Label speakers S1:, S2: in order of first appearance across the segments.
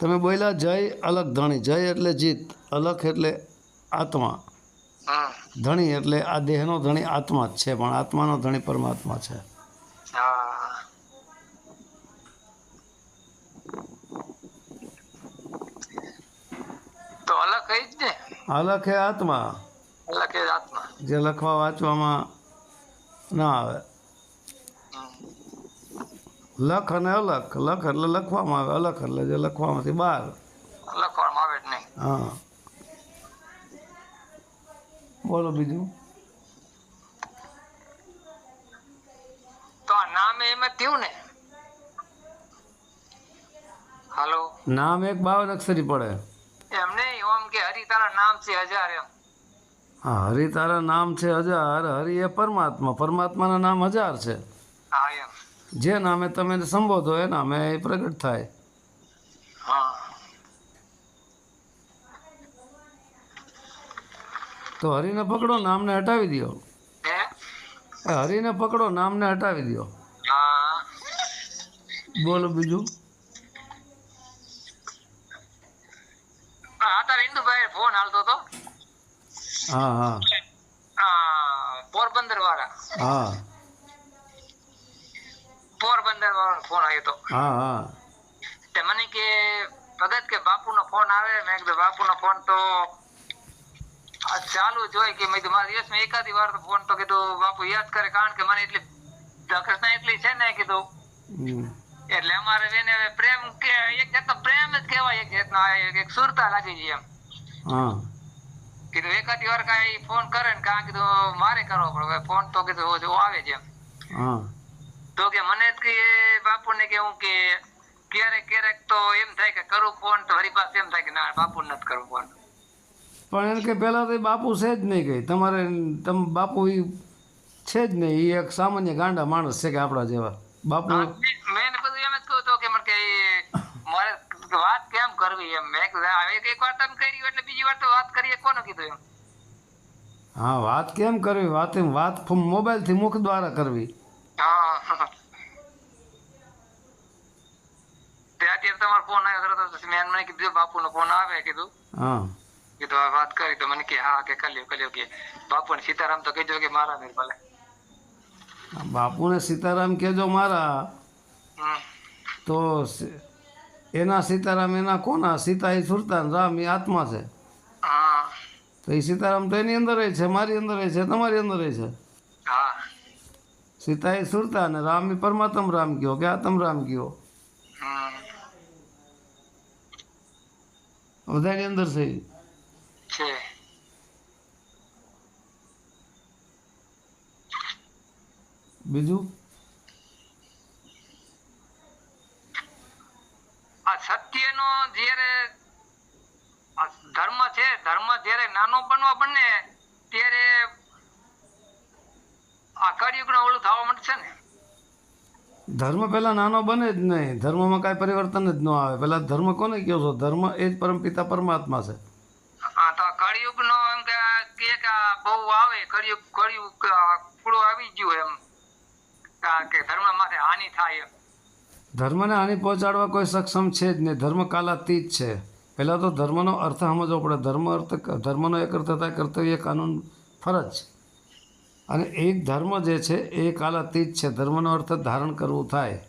S1: તમે બોલ્યા જય અલગ ધણી. જય એટલે જીત અલગ એટલે આત્મા. ધણી એટલે આ દેહનો ધણી આત્મા જ છે પણ આત્માનો ધણી પરમાત્મા છે.
S2: તો અલગ કઈ જ ને
S1: અલખ એ આત્મા.
S2: અલગ એ આત્મા.
S1: જે લખવા વાંચવામાં ના આવે. લખ અને અલખ. લખ એટલે લખવામાં આવે અલખ એટલે જે લખવામાંથી બહાર.
S2: લખવામાં આવે જ નહીં.
S1: હા. બોલો બીજું.
S2: તો આ નામ એમ જ થયું ને? હાલો.
S1: નામ એક બાવન અક્ષરી પડે.
S2: એમ નહીં? ઓમ કે હરિ તારા નામ છે હજાર એમ.
S1: હા હરિ તારા નામ છે હજાર હરિ એ પરમાત્મા. પરમાત્માના નામ હજાર છે. જે નામે તમે સંબોધો એ નામે એ પ્રગટ થાય.
S2: હા.
S1: તો હરિને પકડો નામને હટાવી દો. હરિને પકડો નામને હટાવી દો.
S2: હા.
S1: બોલો બીજું.
S2: ફોન હાલતો હતો?
S1: હા હા.
S2: પોરબંદર વાળા
S1: હા.
S2: વાળાનો ફોન આવ્યો હતો.
S1: હા હા.
S2: તે મને કે ભગત કે બાપુનો ફોન આવે? મેં કીધું બાપુનો ફોન તો ચાલુ જ હોય. કે મેં કીધું મારા દિવસમાં એકાદી વાર તો ફોન તો કીધું બાપુ યાદ કરે કારણ કે મને એટલી દખસના એટલી છે ને કીધું. એટલે અમારે બેને હવે પ્રેમ કે એક જાતનો પ્રેમ જ કહેવાય એક જાતનો એક- સુરતા લાગી ગઈ એમ. કીધું એકાદી વાર કાંઈ ફોન કરે ને કાં કીધું મારે કરવો પડે. ફોન તો કીધું આવે છે એમ. તો કે મને કે બાપુને કેવું કે ક્યારેક ક્યારેક તો એમ થાય કે કરું ફોન તો હરી પાસે એમ થાય કે ના બાપુ નથી કરવું ફોન
S1: પણ એમ કે પહેલાં તો બાપુ છે જ નહીં કંઈ. તમારે તમે બાપુ એ છે જ નહીં. એ એક સામાન્ય ગાંડા માણસ છે કે આપણા જેવા. બાપુ
S2: મેં બધું એમ જ કહું તો કે મને કે મારે વાત કેમ કરવી એમ? મેં હા, એક વાર તમે કરી એટલે બીજી વાર તો વાત કરીએ. કોને કીધું એમ?
S1: હા વાત કેમ કરવી? વાત એમ વાત મોબાઈલથી મુખ દ્વારા કરવી.
S2: હા તે અત્યારે તમારો ફોન આવ્યો જ મેં મને કીધું બાપુનો ફોન આવે કીધું.
S1: હા.
S2: કીધું આ વાત કરી. તો મને કે હા કે કલ્યો કલ્યો કે. બાપુ ને સીતારામ તો કહેજો કે મારા નહીં ભલે.
S1: બાપુને સીતારામ કહેજો મારા. તો એના સીતારામ એના કોના? સીતા એ સુરતા રામ એ આત્મા છે.
S2: હા.
S1: તો એ સીતારામ તો એની અંદર છે મારી અંદર છે તમારી અંદર છે? સીતા એ સુરતા અને રામ એ પરમાત્મ રામ કયો કે આત્મ રામ કયો? બધાની અંદર છે. બીજું?
S2: આ સત્યનો જ્યારે ધર્મ છે ધર્મ જ્યારે નાનો બનવા બને ત્યારે આ કળિયુગનો ઓલું થવા માંડશે ને.
S1: ધર્મ પહેલાં નાનો બને જ નહીં. ધર્મમાં કાંઈ પરિવર્તન જ ન આવે. પહેલાં ધર્મ કોને કહો છો? ધર્મ એ જ પરમપિતા પરમાત્મા છે.
S2: હા તો આ કળિયુગનો એમ કે કે બહુ આવે. કળિયુગ કળિયુગ કુળો આવી ગયો એમ. કે ધર્મ માથે હાનિ થાય
S1: ધર્મને હાનિ પહોંચાડવા કોઈ સક્ષમ છે જ નહીં. ધર્મ કાલાતીત છે. પહેલાં તો ધર્મનો અર્થ સમજવો પડે. ધર્મ અર્થ ધર્મનો એક અર્થ થાય કર્તવ્ય કાનૂન ફરજ અને એક ધર્મ જે છે, એ કાલાતીત છે. ધર્મનો અર્થ ધારણ કરવું થાય.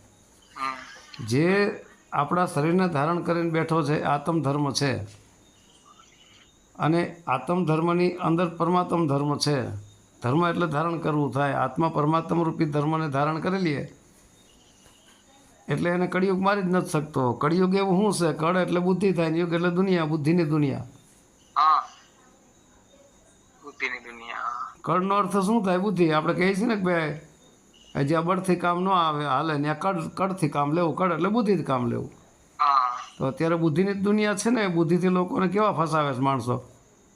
S1: જે આપણા શરીરને ધારણ કરીને બેઠો છે આત્મ ધર્મ છે. અને આત્મ ધર્મની અંદર પરમાત્મ ધર્મ છે. ધર્મ એટલે ધારણ કરવું થાય. આત્મા પરમાત્મ રૂપી ધર્મને ધારણ કરી લઈએ એટલે એને કળિયુગ મારી જ નથી શકતો. કળિયુગ એવું શું છે? કળ એટલે બુદ્ધિ થાય યુગ એટલે દુનિયા. બુદ્ધિની દુનિયા.
S2: હા. બુદ્ધિની દુનિયા
S1: કળનો અર્થ શું થાય? બુદ્ધિ. આપણે કહીએ છીએ ને કે ભાઈ જે બળથી કામ ન આવે હાલે ત્યાં કળ કળથી કામ લેવું કળ એટલે બુદ્ધિથી કામ લેવું.
S2: હા.
S1: તો અત્યારે બુદ્ધિની જ દુનિયા છે ને બુદ્ધિથી લોકોને કેવા ફસાવે છે માણસો?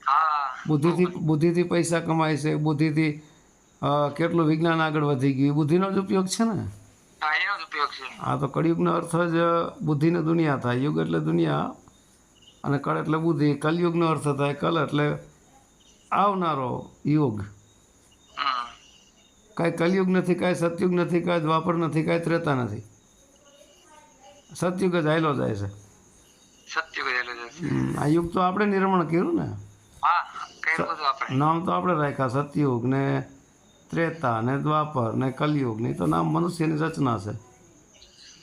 S2: હા.
S1: બુદ્ધિથી બુદ્ધિથી પૈસા કમાય છે બુદ્ધિથી કેટલું વિજ્ઞાન આગળ વધી ગયું. બુદ્ધિનો જ ઉપયોગ છે ને?
S2: હા એનો જ ઉપયોગ છે.
S1: આ તો કળિયુગનો અર્થ જ બુદ્ધિની દુનિયા થાય. યુગ એટલે દુનિયા અને કળ એટલે બુદ્ધિ. કલયુગનો અર્થ થાય કલ એટલે આવનારો યુગ. કાંઈ કલયુગ નથી કાંઈ સતયુગ નથી કાંઈ દ્વાપર નથી કાંઈ ત્રેતા નથી. સતયુગ જ આયલો જાય છે. આ યુગ તો આપણે નિર્માણ કર્યું ને. નામ તો આપણે રાખ્યા સતયુગ ને ત્રેતા ને દ્વાપર ને કલયુગની તો નામ મનુષ્યની રચના છે.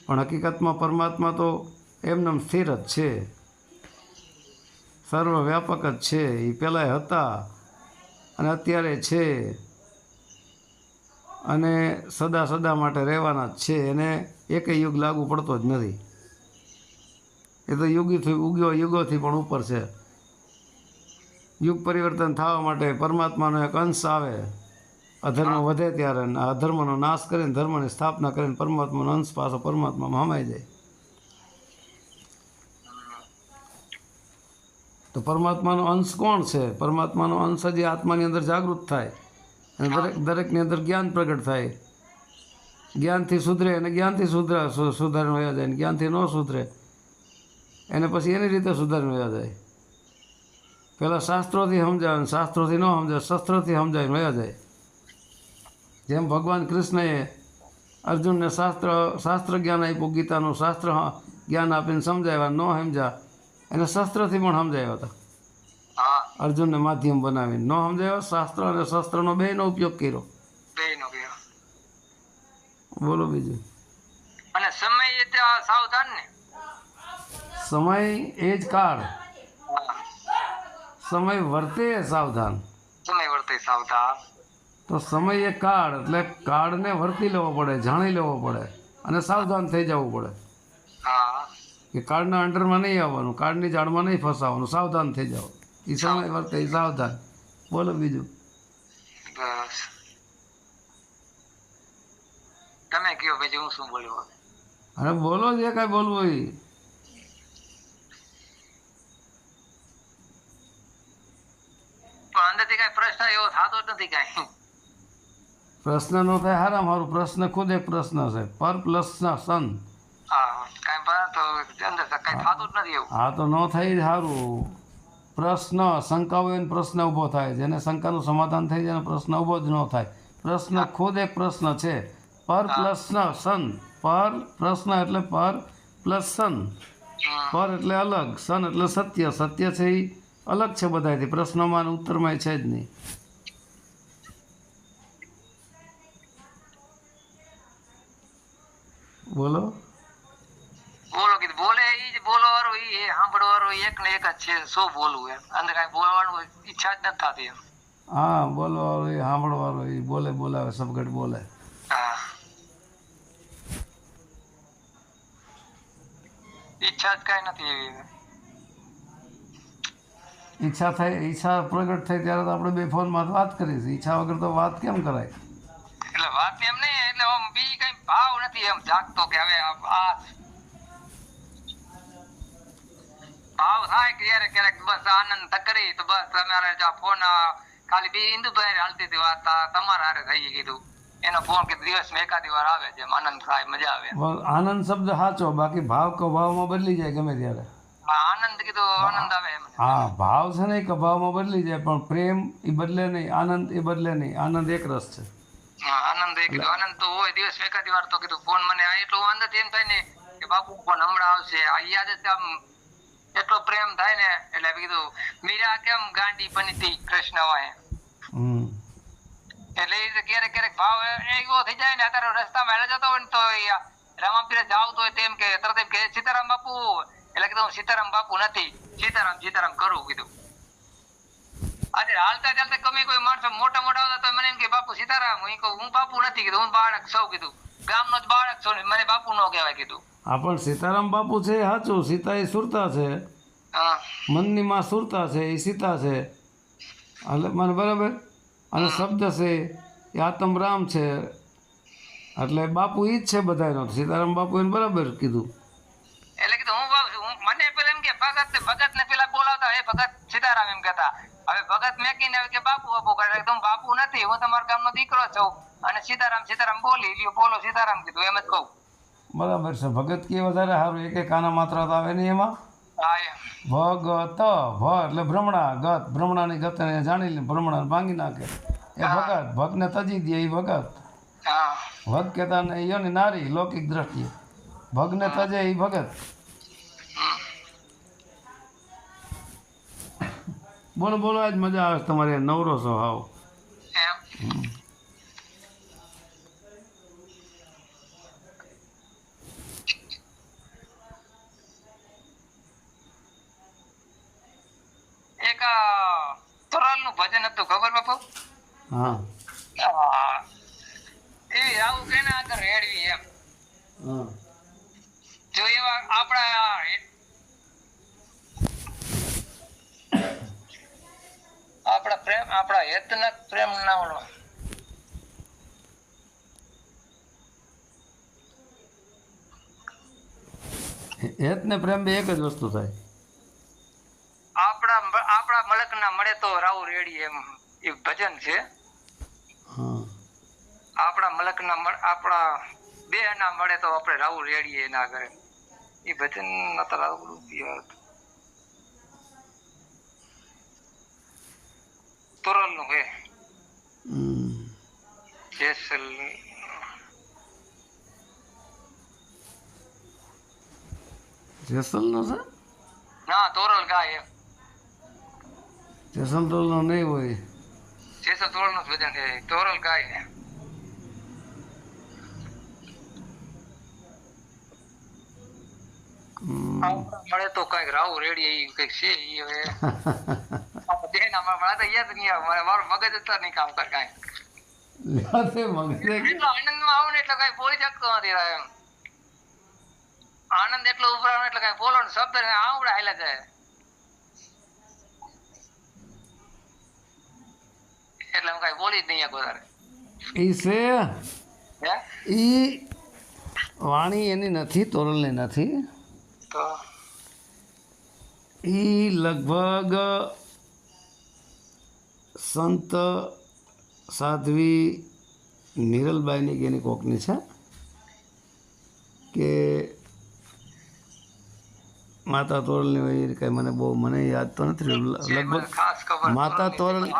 S1: પણ હકીકતમાં પરમાત્મા તો એમનેમ સ્થિર જ છે. સર્વવ્યાપક જ છે. એ પહેલાંય હતા અને અત્યારે છે. અને સદા સદા માટે રહેવાના જ છે. એને એકેય યુગ લાગુ પડતો જ નથી. એ તો યુગીથી ઉગ્યો યુગોથી પણ ઉપર છે. યુગ પરિવર્તન થવા માટે પરમાત્માનો એક અંશ આવે. અધર્મ વધે ત્યારે આ અધર્મનો નાશ કરીને ધર્મની સ્થાપના કરીને પરમાત્માનો અંશ પાછો પરમાત્મામાં હમાઈ જાય. તો પરમાત્માનો અંશ કોણ છે? પરમાત્માનો અંશ જ આત્માની અંદર જાગૃત થાય. અને દરેક દરેકની અંદર જ્ઞાન પ્રગટ થાય. જ્ઞાનથી સુધરે અને જ્ઞાનથી સુધરા સુધારણ વયા જાય અને જ્ઞાનથી ન સુધરે, એને પછી એની રીતે સુધારણ વયા જાય. પહેલાં શાસ્ત્રોથી સમજાવે શાસ્ત્રોથી ન સમજાય, શસ્ત્રોથી સમજાય વયા જાય. જેમ ભગવાન કૃષ્ણએ અર્જુનને શાસ્ત્ર શાસ્ત્ર જ્ઞાન આપ્યું, ગીતાનું શાસ્ત્ર જ્ઞાન આપીને સમજાવ્યા, ન સમજ્યા, એને શસ્ત્રથી પણ સમજાવ્યા હતા. અર્જુનને માધ્યમ બનાવીને. ન સમજાયો? શાસ્ત્ર અને શસ્ત્રનો બેનો ઉપયોગ કર્યો. બોલો બીજું.
S2: અને સમય એ સાવધાન ને
S1: સમય એ જ કાળ. સમય વર્તે સાવધાન.
S2: સમય વર્તે સાવધાન.
S1: તો સમય એ કાળ એટલે કાળને વર્તી લેવો પડે જાણી લેવો પડે અને સાવધાન થઈ જવું પડે.
S2: હા.
S1: કે કાળના અંડરમાં નહીં આવવાનું કાળની જાળમાં નહીં ફસાવાનું સાવધાન થઈ જાવ એ સમય વર્તે સાવધાન બોલો બીજું
S2: બસ તમે કયો પછી હું શું બોલ્યો
S1: અરે બોલો જે કાંઈ બોલવું એ
S2: અંદરથી કઈ પ્રશ્ન એવો થતો નથી કઈ
S1: પ્રશ્ન નો થાય હારા હારું પ્રશ્ન ખુદ એક પ્રશ્ન છે પર પ્લસ ના સન
S2: હા કઈ પણ તો અંદર કઈ થતું જ નથી એવું
S1: હા તો ન થાય સારું પ્રશ્ન શંકા હોય પ્રશ્ન ઊભો થાય. જેને શંકાનું સમાધાન થઈ જાય પ્રશ્ન ઊભો જ ન થાય. પ્રશ્ન ખુદ એક પ્રશ્ન છે. પર પ્લસ સન. પર પ્રશ્ન એટલે પર પ્લસ સન. પર એટલે અલગ. સન એટલે સત્ય. સત્ય છે એ અલગ છે બધાથી પ્રશ્નોમાં અને ઉત્તરમાં છે જ નહીં. બોલો.
S2: બોલો કીધું બોલે ઈ જ બોલો વાળો ઈ એ સાંભળો એક ને એક જ છે શું બોલવું એમ? અંદર કઈ બોલવાનું ઈચ્છા જ નથી થતી એમ.
S1: હા બોલો એ સાંભળવાળો એ બોલે બોલાવે સબગટ બોલે.
S2: હા. ઈચ્છા જ કઈ નથી એવી.
S1: ઈચ્છા થાય ઈચ્છા પ્રગટ થઈ ત્યારે તો આપણે બે ફોનમાં વાત કરીશું ઈચ્છા વગર તો વાત કેમ કરાય?
S2: એટલે વાત એમ નહીં એટલે આમ બી કઈ ભાવ નથી એમ જાગતો કે હવે આ આ ભાવ થાય ક્યારેક ક્યારેક બસ આનંદ કરી તો બસ તમારે જો ફોન ખાલી બે ઇન્દુભાઈ હાલતી હતી વાત તમારા હારે થઈ કીધું. એનો ફોન કે દિવસમાં એકાદી વાર આવે છે આનંદ થાય મજા આવે.
S1: આનંદ શબ્દ સાચો બાકી ભાવ કભાવમાં બદલી જાય ગમે ત્યારે.
S2: આનંદ કીધું આનંદ આવે
S1: હા ભાવ છે ને એ કભાવમાં બદલી જાય પણ પ્રેમ એ બદલે નહીં આનંદ એ બદલે નહીં આનંદ એક રસ છે.
S2: આનંદ એક આનંદ તો હોય દિવસ એકાદી વાર તો કીધું. ફોન મને આ એટલું અંદર એમ થાય ને કે બાપુ ફોન હમણાં આવશે. આ યાદ જ આમ એટલો પ્રેમ થાય ને એટલે કીધું મીરા કેમ ગાંડી બની હતી કૃષ્ણ હોય એટલે એ ક્યારેક ક્યારેક ભાવ એવો થઈ જાય ને અત્યારે રસ્તામાં હેલા જતો હોય ને તો રામાપીરે જાવ તો તેમ કે તરત એમ કે સીતારામ બાપુ. એટલે કીધું હું સીતારામ બાપુ નથી સીતારામ સીતારામ કરું કીધું. આજે હાલતા ચાલતા કમી કોઈ માણસો મોટા મોટા આવતા તો મને એમ કે બાપુ સીતારામ. હું કહું હું બાપુ નથી કીધું. હું બાળક સૌ કીધું. ગામનો જ બાળક છું મને બાપુ નો કહેવાય કીધું.
S1: આ પણ સીતારામ બાપુ છે એ સાચું સીતા એ સુરતા છે.
S2: હા.
S1: મનની માં સુરતા છે એ સીતા છે. એટલે મને બરાબર? અને શબ્દ છે એ આતમ રામ છે. એટલે બાપુ ઈ જ છે બધાનો સીતારામ બાપુ એને બરાબર કીધું.
S2: એટલે કીધું હું. હું મને પેલા એમ કે ભગત ભગત ને પેલા બોલાવતા હે ભગત સીતારામ એમ કહેતા. હવે ભગત મેકીને કે બાપુ બાપુ કરે. હું બાપુ નથી હું તમારા ગામનો દીકરો છું. અને સીતારામ સીતારામ બોલી લ્યો બોલો સીતારામ કીધું એમ જ કહું.
S1: બરાબર છે. ભગત કે વધારે સારું? એક કાના માત્ર તો આવે નહીં એમાં? ભગત ભ એટલે ભ્રમણા ગત. ભ્રમણાની ગત જાણી લે ભ્રમણા ભાંગી નાખે. એ ભગત ભગને તજી દે એ ભગત. ભગ કેતા ને યોની નારી લૌકિક દ્રષ્ટિએ. ભગને તજે એ ભગત. બોલો બોલો આજ મજા આવે તમારે. નવરો
S2: સ્વભાવ. એક તોરાલનું ભજન હતું ખબર બાપુ?
S1: હા.
S2: એ આવું કે ને આગળ રેડવી એમ. જો એવા આપણા આપણા પ્રેમ આપણા હેતનક પ્રેમ ના ઓલો
S1: હેત ને પ્રેમ બે એક જ વસ્તુ થાય
S2: આપણા મ- આપણા મલક ના મળે તો રાવ રેડી એમ એ ભજન છે. આપણા મલક ના આપણા બે ના મળે તો આપણે રાવ રેડીએ ના કરે એ ભજન નતા રાવ તોરલનું હે.
S1: જેસલ
S2: જેસલ.
S1: નો છે?
S2: ના તોરલ ગાય એમ.
S1: જેસલતોલનો નહીં હોય
S2: જેસલ તોરલનું ભજન છે તોરલ ગાય છે. આપણા મળે તો કંઈક રાવ રેડી એ કંઈક છે એ હવે આપણે દેહના મળે તો યાદ નહીં આવે મારું મગજ જ નહીં કામ કરે કાઈ
S1: લ્યા તે મગજે
S2: આનંદમાં આવું ને એટલે કઈ બોલી શકતો નથી એમ આનંદ એટલો ઉભરાણો એટલે કઈ બોલો ને શબ્દ આવડે હાલ્યા જાય એટલે હું કઈ બોલી જ નહીં વધારે
S1: ઈ છે? ઈ વાણી એની નથી તોરલની નથી.
S2: તો?
S1: ઈ લગભગ સંત સાધ્વી નિરલબાઈની કે એની કોકની છે કે માતા તોરલની હોય કઈ મને બહુ મને યાદ તો નથી લગભગ માતા તોરણ-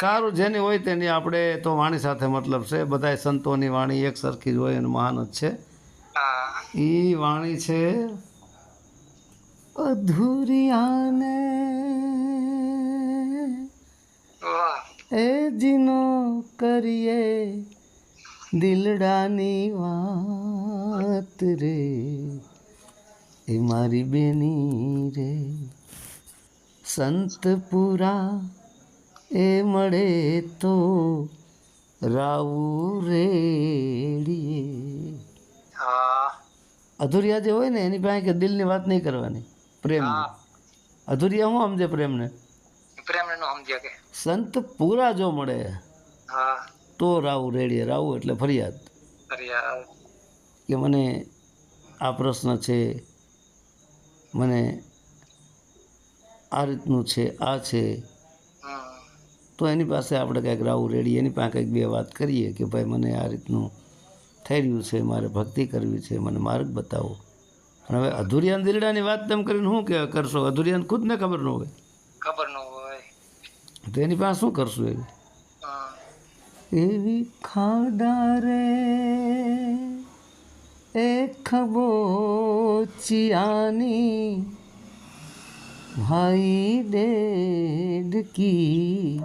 S1: સારું જેની હોય તેની આપણે તો વાણી સાથે મતલબ છે. બધાય સંતોની વાણી એક સરખી જ હોય અને મહાન જ છે. ઈ વાણી છે અધૂરિયાને. એ જીનો કરીએ દિલડાની વાત રે. એ મારી બેની રે. સંત પુરા એ મળે તો રાવું રેડીએ.
S2: હા.
S1: અધુરિયા જે હોય ને એની પાસે કે દિલની વાત નહીં કરવાની પ્રેમ અધુરિયા હું સમજે પ્રેમને?
S2: પ્રેમને નો સમજે કે.
S1: સંત પૂરા જો મળે
S2: હા.
S1: તો રાવું રેડીએ. રાવું એટલે ફરિયાદ.
S2: ફરિયાદ.
S1: કે મને આ પ્રશ્ન છે મને આ રીતનું છે આ છે તો એની પાસે આપણે કંઈક રાવું રેડી એની પાસે કંઈક બે વાત કરીએ કે ભાઈ મને આ રીતનું થઈ રહ્યું છે મારે ભક્તિ કરવી છે મને માર્ગ બતાવો. અને હવે અધુરિયાન દિલડાની વાત તેમ કરીને શું કે કરશો? અધુરિયાન ખુદને ખબર ન હોય.
S2: ખબર ન હોય.
S1: તો એની પાસે શું કરશું એવી એવી ખાડા રે એ ખબોચિયાની ભાઈ ડેડકી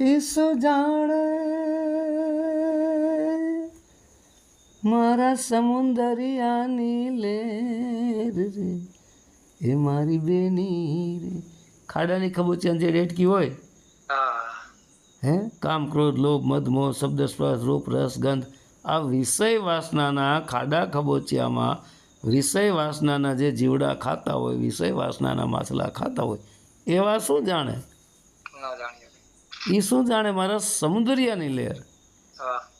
S1: ઈસો જાણે મારા સમુંદરિયાની લેર રે એ મારી બેની રે ખાડાની ખબોચિયાની જે રેટકી હોય
S2: હા
S1: હે કામ ક્રોધ લોભ મધમો શબ્દ સ્પર્શ રૂપ રસ ગંધ આ વિષય વાસનાના ખાડા ખબોચિયામાં વિષય વાસનાના જે જીવડા ખાતા હોય વિષય વાસનાના માછલા ખાતા હોય એવા શું જાણે એ શું જાણે મારા સમુદ્રિયાની લહેર?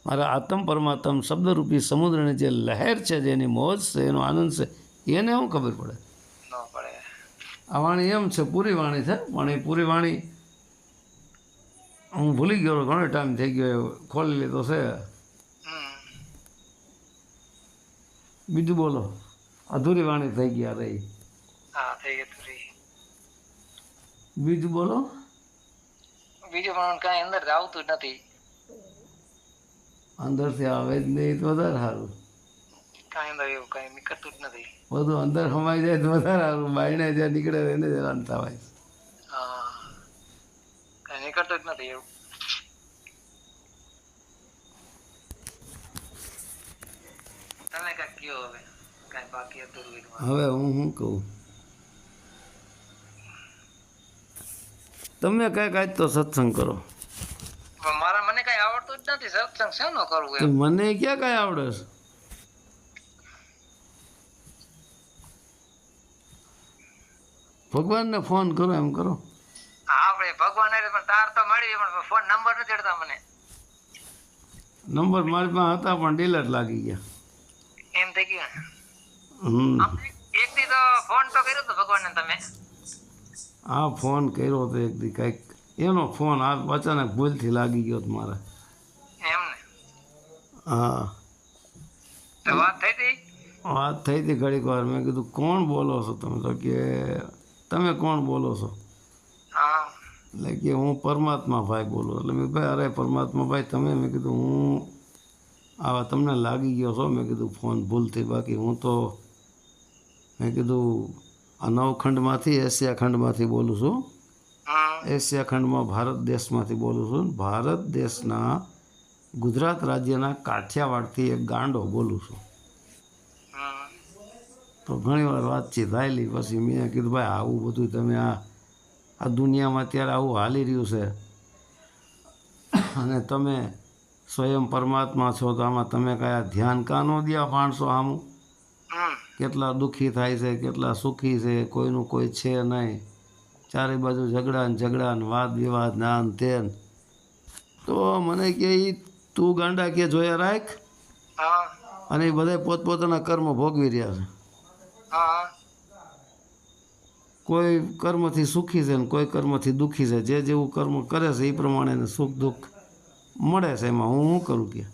S1: મારા આત્મ પરમાત્મ શબ્દરૂપી સમુદ્રની જે લહેર છે જેની મોજ છે એનો આનંદ છે એને શું ખબર પડે? આ વાણી એમ છે પૂરી વાણી છે પણ એ પૂરી વાણી હું ભૂલી ગયો ઘણો ટાઈમ થઈ ગયો ખોલી લીધો છે. બીજું બોલો અધૂરી વાણી થઈ ગયા રહી. બીજું બોલો.
S2: બીજું પણ કાંઈ અંદર આવતું જ નથી.
S1: અંદરથી આવે જ નહીં તો વધારે સારું.
S2: કાંઈ અંદર એવું કાંઈ નીકળતું જ નથી.
S1: બધું અંદર સમાઈ જાય તો વધારે સારું. બાયણે જ્યાં નીકળે એને જ હેરાન થવાય.
S2: હા. કાંઈ નીકળતું જ નથી એવું. તમે કઈ કયો હવે? કાંઈ બાકી હતું
S1: હવે હું શું કહું? તમે કઈ આજ તો સત્સંગ કરો.
S2: મારા મને કઈ આવડતું જ નથી. સત્સંગ શેનો કરવું એમ?
S1: મને ક્યાં કાંઈ આવડે છે? ભગવાનને ફોન કરો એમ કરો.
S2: હા આપણે ભગવાન હારે પણ તાર તો મળી પણ ફોન નંબર નથી જડતા મને.
S1: નંબર મારી પાસે હતા પણ ડીલર લાગી ગયા.
S2: એમ થઈ ગયું.
S1: હમ.
S2: એક દી તો ફોન તો કર્યો તો ભગવાનને તમે.
S1: આ ફોન કર્યો હતો એક દી કંઈક એનો ફોન આ અચાનક ભૂલથી લાગી ગયો તો મારે. હા.
S2: વાત થઈ હતી
S1: વાત થઈ હતી ઘડીક વાર. મેં કીધું કોણ બોલો છો તમે? તો કે તમે કોણ બોલો છો?
S2: હા.
S1: એટલે કે હું પરમાત્મા ભાઈ બોલું. એટલે મેં ભાઈ અરે પરમાત્મા ભાઈ તમે? મેં કીધું હું આવા તમને લાગી ગયો છો? મેં કીધું ફોન ભૂલથી બાકી. હું તો મેં કીધું આ નવખંડમાંથી એશિયા ખંડમાંથી બોલું છું. એશિયા ખંડમાં ભારત દેશમાંથી બોલું છું. ભારત દેશના ગુજરાત રાજ્યના કાઠિયાવાડથી એક ગાંડો બોલું છું.
S2: તો
S1: તો ઘણીવાર વાતચીત આવેલી પછી મેં કીધું ભાઈ આવું બધું તમે આ આ દુનિયામાં અત્યારે આવું હાલી રહ્યું છે. અને તમે સ્વયં પરમાત્મા છો તો આમાં તમે કયા ધ્યાન કાનો દિયા માણસો આમું? કેટલા દુઃખી થાય છે કેટલા સુખી છે કોઈનું કોઈ છે નહીં. ચારે બાજુ ઝઘડા ને ઝઘડા ને વાદ વિવાદ નાન તેન. તે મને કે એ તું ગાંડા કે જોયા રાખ. અને એ બધા પોતપોતાના કર્મ ભોગવી રહ્યા છે. કોઈ કર્મથી સુખી છે ને કોઈ કર્મથી દુઃખી છે. જે જેવું કર્મ કરે છે એ પ્રમાણે સુખ દુઃખ મળે છે એમાં. હું શું કરું કે?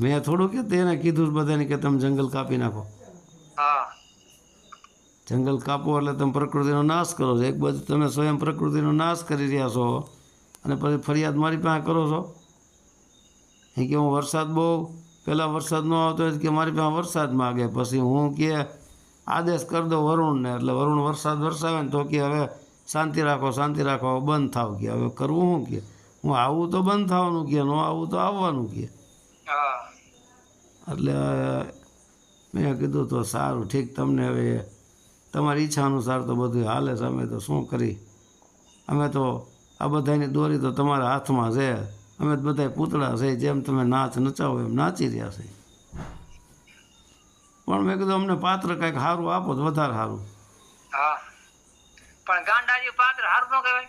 S1: મેં થોડું કે તેને કીધું બધાને કે તમે જંગલ કાપી નાખો.
S2: હા.
S1: જંગલ કાપો એટલે તમે પ્રકૃતિનો નાશ કરો છો. એક બાજુ તમે સ્વયં પ્રકૃતિનો નાશ કરી રહ્યા છો અને પછી ફરિયાદ મારી પાસે કરો છો. એ કે હું વરસાદ બહુ પહેલાં વરસાદ ન આવતો હોય કે મારી પાસે વરસાદ માગે. પછી હું કે આદેશ કરી દો વરુણને એટલે વરુણ વરસાદ વરસાવે ને તો કે હવે શાંતિ રાખો શાંતિ રાખો બંધ થાવ કે. હવે કરવું શું કે? હું આવું તો બંધ થવાનું કે ન આવું તો આવવાનું કે.
S2: હા.
S1: એટલે મેં કીધું તો સારું ઠીક તમને હવે તમારી ઈચ્છા અનુસાર તો બધું હાલે છે અમે તો શું કરી? અમે તો આ બધાની દોરી તો તમારા હાથમાં છે. અમે તો બધા પૂતળા છે જેમ તમે નાચ નચાવો એમ નાચી રહ્યા છે. પણ મેં કીધું અમને પાત્ર કંઈક સારું આપો તો વધારે સારું.
S2: હા. પણ ગાંડાજી પાત્ર સારું ન કહેવાય?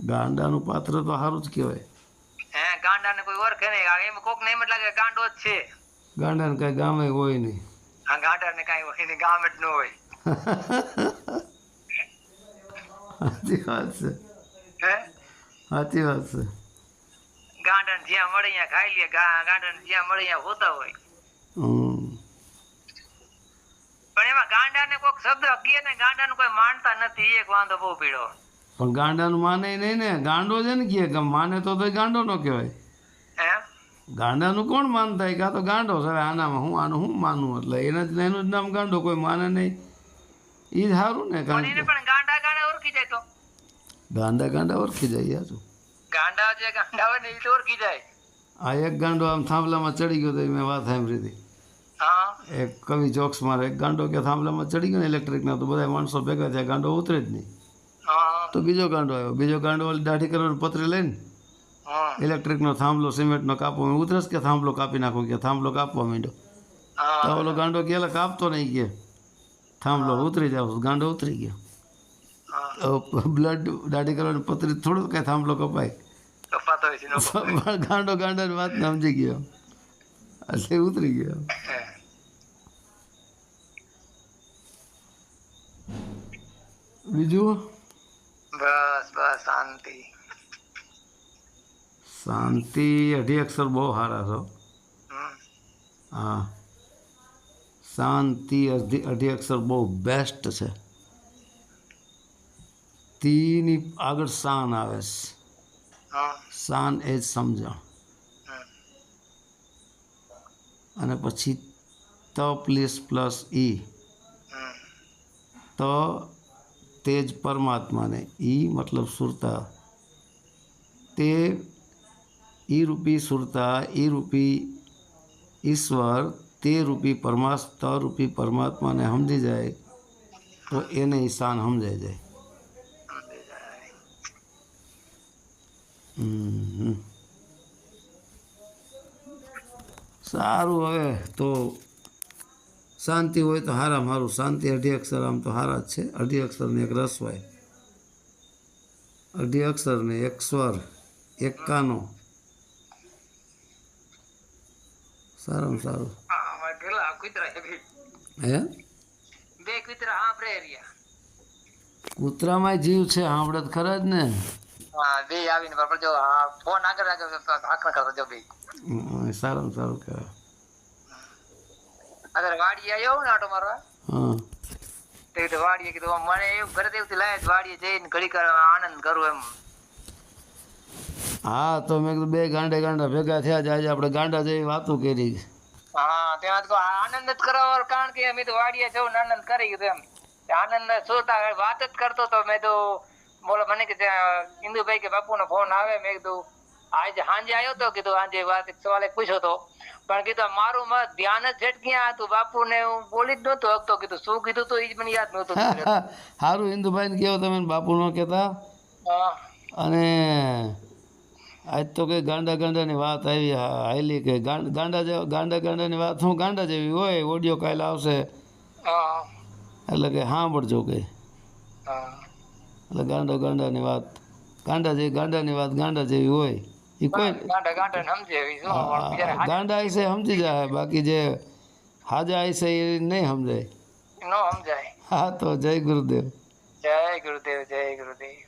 S1: ગાંડાનું પાત્ર તો સારું જ કહેવાય.
S2: હે ગાંડાને કોઈ ઓળખે નહીં. એમ કોક ને એમ લાગે ગાંડો જ છે.
S1: ગાંડાને કાંઈ ગામે હોય નહીં.
S2: આ ગાંડાને કાંઈ હોય નહીં ગામ જ ન હોય.
S1: સાચી વાત છે.
S2: હે?
S1: સાચી વાત છે.
S2: ગાંડાને જ્યાં મળે ત્યાં ખાઈ લે ગાંડાને જ્યાં મળે ત્યાં હોતા હોય. પણ એમાં ગાંડાને કોક શબ્દ કહે ને ગાંડાનું કોઈ માનતા નથી એક વાંધો બહુ પીડો.
S1: પણ ગાંડાનું માને નહીં ને ગાંડો છે ને કહે કે માને તો ગાંડો ન કહેવાય. ગાંડાનું કોણ માનતા? હોય કાં તો ગાંડો છે. હવે આનામાં હું આનું હું માનું એટલે એના એનું જ નામ ગાંડો કોઈ માને નહીં. એ જ સારું ને કારણ કે
S2: ગાંડા ગાંડા ઓળખી જાય તો.
S1: ગાંડા ગાંડા ઓળખી જાય યાર
S2: ગાંડા જે ગાંડા હોય ને એ તો ઓળખી જાય.
S1: આ એક ગાંડો આમ થાંભલામાં ચડી ગયો તો મેં વાત સાંભળી હતી.
S2: હા.
S1: એક કવિ જોક્સ મારે એક ગાંડો કે થાંભલામાં ચડી ગયો ને ઇલેક્ટ્રિકના તો બધા માણસો ભેગા થયા. ગાંડો ઉતરે જ નહીં. તો બીજો ગાંડો આવ્યો. બીજો ગાંડો દાઢી કરવાની પતરી લઈને ઇલેક્ટ્રિકનો થાંભલો સિમેન્ટનો કાપો મેં ઉતરસ કે થાંભલો કાપી નાખું કે થાંભલો કાપવા માંડ્યો. તો ઓલો ગાંડો કે કાપતો નહીં કે. થાંભલો ઉતરી જાવ ગાંડો ઉતરી ગયો. બ્લડ દાઢી કરવાની પતરી થોડું કાંઈ થાંભલો કપાય. પણ ગાંડો ગાંડાની વાત સમજી ગયો. એટલે ઉતરી ગયો. બીજું?
S2: બસ બસ શાંતિ.
S1: શાંતિ અઢી અક્ષર બહુ સારા છો. હા. શાંતિ અઢી અઢી અક્ષર બહુ બેસ્ટ છે. તીની આગળ શાન આવે છે. શાન એ જ સમજણ. અને પછી ત પ્લસ પ્લસ ઈ. ત તેજ પરમાત્માને. ઈ મતલબ સુરતા. તે ઈ રૂપી સુરતા, ઈ રૂપી ઈશ્વર, તે રૂપી પરમાસ રૂપી પરમાત્માને સમજી જાય, તો એને ઈશાન શાન સમજાઈ જાય. સારું હવે તો શાંતિ હોય તો હારા. મારું શાંતિ અઢી અક્ષર આમ તો હારા જ છે. અઢી અક્ષરને એક એક હોય. અઢી અક્ષરને એક સ્વર એક કાનો સારું
S2: હા, અમારે પેલા કૂતરા.
S1: હે?
S2: બે કૂતરા હાંભળે રહ્યા.
S1: કૂતરામાં જીવ છે સાંભળે તો ખરા જ ને.
S2: હા, બે આવીને પર જો ફોન આગળ આગળ આંખણા કરતો જો બે.
S1: સારું સારું કહેવાય.
S2: અગર વાડી આવ્યો ને આટો મારવા?
S1: હા.
S2: તે વાડીએ કીધું મને એવું ઘરે દેવથી લાયા વાડીએ જઈને ઘડીક આનંદ કરું એમ.
S1: હા તો મેં કીધું બે ગાંડે ગાંડા ભેગા થયા આજે આપણે ગાંડા જેવી વાતો કરી.
S2: હા ત્યાં તો આનંદ જ કરાવવાનો કારણ કે અમે તો વાડીએ જવું ને આનંદ કરી કીધું એમ. આનંદ જોતા વાત જ કરતો તો મેં તો બોલો મને કે ઇન્દુભાઈ કે બાપુનો ફોન આવે મેં કીધું આજે સાંજે આવ્યો તો? કીધું આજે વાત સવાલે પૂછ્યો તો પણ કીધું મારું મત ધ્યાન જ ઝટક્યા હતું? બાપુને હું બોલી જ નહોતો હકતો કીધું શું કીધું તો? એ જ મને યાદ નહોતું.
S1: સારું ઇન્દુભાઈને કહો તમે બાપુ નો કહેતા.
S2: હા.
S1: અને આજ તો કંઈ ગાંડા ગાંડાની વાત આવી હા, કે ગાંડા જેવા ગાંડા ગાંડાની વાત હું ગાંડા જેવી હોય ઓડિયો કાલે આવશે. એટલે કે સાંભળજો
S2: કે.
S1: એટલે ગાંડા ગાંડાની વાત ગાંડા જેવી ગાંડાની વાત ગાંડા જેવી હોય એ કોઈ
S2: ગાંડા
S1: આઈસે સમજી જાય બાકી જે હાજા આઈસે એ નહીં
S2: સમજાય.
S1: હા તો જય ગુરુદેવ.
S2: જય ગુરુદેવ જય ગુરુદેવ.